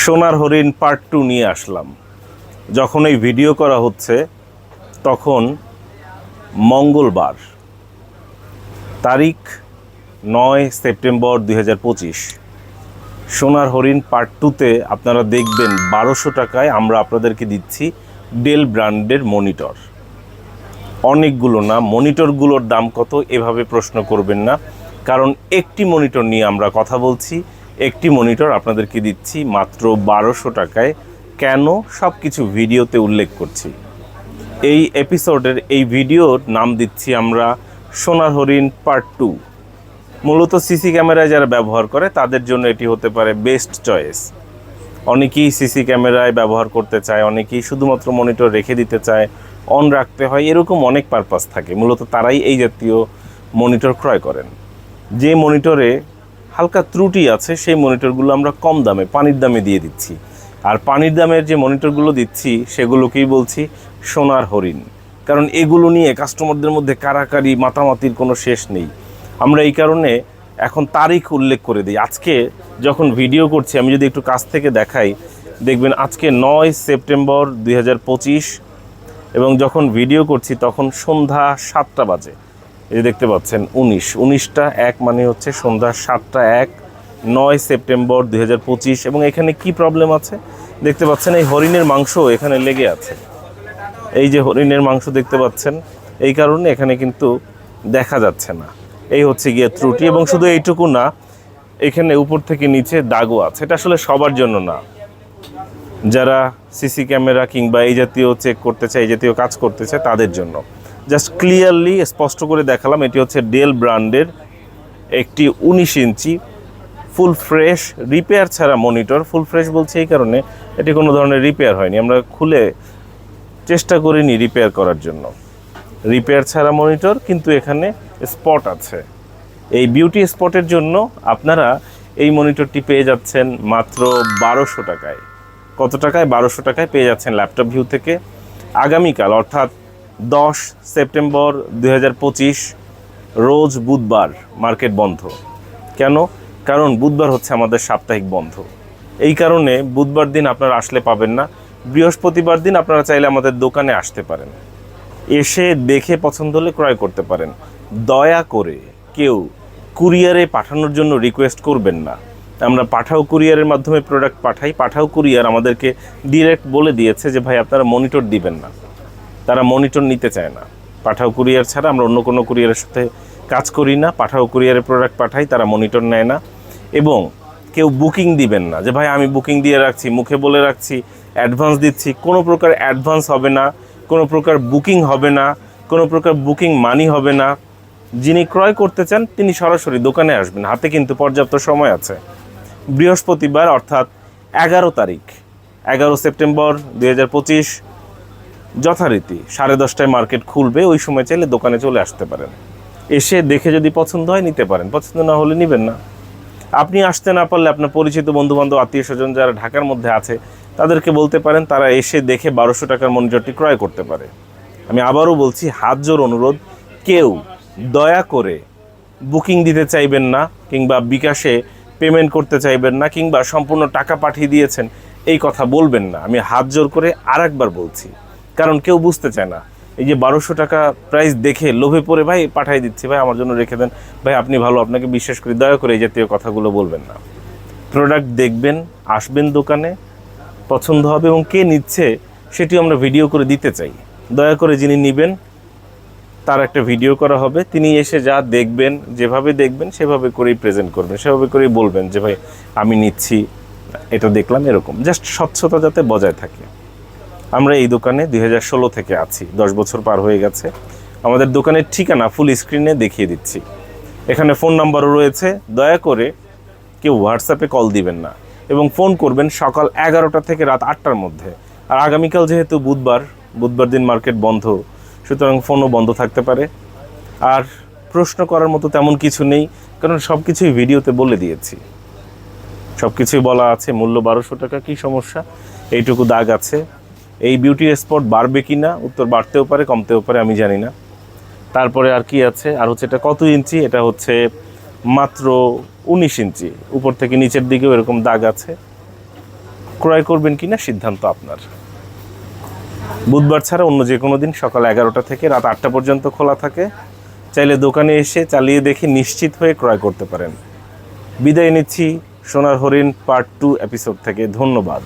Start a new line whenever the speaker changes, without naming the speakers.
সোনার হরিণ part two নিয়ে আসলাম। যখন এই ভিডিও করা হচ্ছে, তখন মঙ্গলবার, তারিখ নয় সেপ্টেম্বর দুই হাজার পঁচিশ। সোনার হরিণ পার্ট টুতে আপনারা দেখবেন বারোশো টাকায় আমরা আপনাদেরকে দিচ্ছি ডেল ব্র্যান্ডের মনিটর অনেকগুলো না মনিটরগুলোর দাম কত এভাবে প্রশ্ন করবেন না। কারণ একটি মনিটর নিয়ে আমরা কথা বলছি একটি মনিটর আপনাদেরকে দিচ্ছি মাত্র বারোশো টাকায়। কেন? সব কিছু ভিডিওতে উল্লেখ করছি। এই এপিসোডের এই ভিডিওর নাম দিচ্ছি আমরা সোনার হরিণ পার্ট টু মূলত সিসি ক্যামেরায় যারা ব্যবহার করে, তাদের জন্য এটি হতে পারে বেস্ট চয়েস অনেকেই সিসি ক্যামেরায় ব্যবহার করতে চায়, অনেকেই শুধুমাত্র মনিটর রেখে দিতে চায় অন রাখতে হয়, এরকম অনেক পারপাস থাকে। মূলত তারাই এই জাতীয় মনিটর ক্রয় করেন। যে মনিটরে হালকা ত্রুটি আছে, সেই মনিটরগুলো আমরা কম দামে, পানির দামে দিয়ে দিচ্ছি। আর পানির দামের যে মনিটরগুলো দিচ্ছি, সেগুলোকেই বলছি সোনার হরিণ। কারণ এগুলো নিয়ে কাস্টমারদের মধ্যে কারাকারি, মাতামাতির কোনো শেষ নেই। আমরা এই কারণে এখন তারিখ উল্লেখ করে দিই। আজকে যখন ভিডিও করছি, আমি যদি একটু কাছ থেকে দেখাই, দেখবেন আজকে নয় সেপ্টেম্বর দুই হাজার পঁচিশ, এবং যখন ভিডিও করছি, তখন সন্ধ্যা সাতটা বাজে। এই দেখতে পাচ্ছেন, উনিশ। উনিশটা এক মানে হচ্ছে সন্ধ্যা সাতটা এক, নয় সেপ্টেম্বর দুই হাজার পঁচিশ। এবং এখানে কি প্রবলেম আছে? দেখতে পাচ্ছেন, এই হরিণের মাংস এখানে লেগে আছে। এই যে হরিণের মাংস দেখতে পাচ্ছেন, এই কারণে এখানে কিন্তু দেখা যাচ্ছে না। এই হচ্ছে গিয়ে ত্রুটি, এবং শুধু এইটুকু না, এখানে উপর থেকে নিচে দাগও আছে। এটা আসলে সবার জন্য না। যারা সিসি ক্যামেরা কিংবা এই জাতীয় চেক করতে চায়, এই জাতীয় কাজ করতে চায়, তাদের জন্য। জাস্ট ক্লিয়ারলি স্পষ্ট করে দেখালাম, এটি হচ্ছে ডেল ব্র্যান্ডের একটি উনিশ ইঞ্চি ফুল ফ্রেশ রিপেয়ার ছাড়া মনিটর ফুল ফ্রেশ বলছি এই কারণে, এটি কোনো ধরনের রিপেয়ার হয়নি। আমরা খুলে চেষ্টা করিনি রিপেয়ার করার জন্য। রিপেয়ার ছাড়া মনিটর কিন্তু এখানে স্পট আছে। এই বিউটি স্পটের জন্য আপনারা এই মনিটরটি পেয়ে যাচ্ছেন মাত্র বারোশো টাকায়। কত টাকায়? বারোশো টাকায় পেয়ে যাচ্ছেন ল্যাপটপ ভিউ থেকে। আগামীকাল, অর্থাৎ দশ সেপ্টেম্বর দু হাজার পঁচিশ, রোজ বুধবার মার্কেট বন্ধ। কেন? কারণ বুধবার হচ্ছে আমাদের সাপ্তাহিক বন্ধ। এই কারণে বুধবার দিন আপনারা আসলে পাবেন না, বৃহস্পতিবার দিন আপনারা চাইলে আমাদের দোকানে আসতে পারেন। এসে দেখে পছন্দ হলে ক্রয় করতে পারেন। দয়া করে কেউ কুরিয়ারে পাঠানোর জন্য রিকোয়েস্ট করবেন না। আমরা পাঠাও কুরিয়ারের মাধ্যমে প্রোডাক্ট পাঠাই, পাঠাও কুরিয়ার আমাদেরকে ডিরেক্ট বলে দিয়েছে যে, ভাই, আপনারা মনিটর দিবেন না। তারা মনিটর নিতে চায় না। পাঠাও কুরিয়ার ছাড়া আমরা অন্য কোনো কুরিয়ারের সাথে কাজ করি না, পাঠাও কুরিয়ারের প্রোডাক্ট পাঠাই, তারা মনিটর নেয় না। এবং কেউ বুকিং দিবেন না, যে ভাই আমি বুকিং দিয়ে রাখছি, মুখে বলে রাখছি অ্যাডভান্স দিচ্ছি, কোনো প্রকার অ্যাডভান্স হবে না, কোনো প্রকার বুকিং হবে না, কোনো প্রকার বুকিং মানি হবে না। যিনি ক্রয় করতে চান, তিনি সরাসরি দোকানে আসবেন। হাতে কিন্তু পর্যাপ্ত সময় আছে। বৃহস্পতিবার, অর্থাৎ এগারো তারিখ, এগারো সেপ্টেম্বর দুই হাজার পঁচিশ যথারীতি সাড়ে দশটায় মার্কেট খুলবে, ওই সময় চাইলে দোকানে চলে আসতে পারেন। এসে দেখে যদি পছন্দ হয় নিতে পারেন, পছন্দ না হলে নেবেন না। আপনি আসতে না পারলে আপনার পরিচিত বন্ধুবান্ধব, আত্মীয় স্বজন যারা ঢাকার মধ্যে আছে, তাদেরকে বলতে পারেন তারা এসে দেখে বারোশো টাকার মনিটরটি ক্রয় করতে পারে। আমি আবারও বলছি, হাত জোর অনুরোধ, কেউ দয়া করে বুকিং দিতে চাইবেন না, কিংবা বিকাশে পেমেন্ট করতে চাইবেন না, কিংবা সম্পূর্ণ টাকা পাঠিয়ে দিয়েছেন, এই কথা বলবেন না। আমি হাত জোর করে আরেকবার বলছি কারণ কেউ বুঝতে চায় না। এই যে বারোশো টাকা প্রাইস দেখে লোভে পড়ে ভাই পাঠিয়ে দিচ্ছি, ভাই আমার জন্য রেখে দেন। ভাই আপনি ভালো, আপনাকে বিশ্বাস করি, দয়া করে এই জাতীয় কথাগুলো বলবেন না। প্রোডাক্ট দেখবেন, আসবেন দোকানে, পছন্দ হবে এবং কে নিচ্ছে সেটিও আমরা ভিডিও করে দিতে চাই। দয়া করে যিনি নেবেন, তার একটা ভিডিও করা হবে। তিনি এসে যা দেখবেন, যেভাবে দেখবেন, সেভাবে করেই প্রেজেন্ট করবেন। সেভাবে করেই বলবেন যে, ভাই, আমি নিচ্ছি। এটা দেখলাম এরকম। জাস্ট স্বচ্ছতা যাতে বজায় থাকে। আমরা এই দোকানে দুই হাজার ষোলো থেকে আছি। দশ বছর পার হয়ে গেছে। আমাদের দোকানের ঠিকানা ফুল স্ক্রিনে দেখিয়ে দিচ্ছি। এখানে ফোন নাম্বারও রয়েছে। দয়া করে কেউ হোয়াটসঅ্যাপে কল দিবেন না এবং ফোন করবেন সকাল এগারোটা থেকে রাত আটটার মধ্যে। আর আগামীকাল যেহেতু বুধবার বুধবার দিন মার্কেট বন্ধ, সুতরাং ফোনও বন্ধ থাকতে পারে। আর প্রশ্ন করার মতো তেমন কিছু নেই, কারণ সব কিছুই ভিডিওতে বলে দিয়েছি। সব কিছুই বলা আছে, মূল্য বারোশো টাকা, কী সমস্যা? এইটুকু দাগ আছে। এই বিউটি স্পট বাড়বে কি না উত্তর বাড়তেও পারে, কমতেও পারে, আমি জানি না। তারপরে আর কি আছে? আর হচ্ছে এটা কত ইঞ্চি? এটা হচ্ছে মাত্র উনিশ ইঞ্চি। উপর থেকে নিচের দিকেও এরকম দাগ আছে। ক্রয় করবেন কি না সিদ্ধান্ত আপনার। বুধবার ছাড়া অন্য যে কোনো দিন সকাল এগারোটা থেকে রাত আটটা পর্যন্ত খোলা থাকে। চাইলে দোকানে এসে চালিয়ে দেখে নিশ্চিত হয়ে ক্রয় করতে পারেন। বিদায় নিচ্ছি সোনার হরিণ পার্ট টু এপিসোড থেকে। ধন্যবাদ।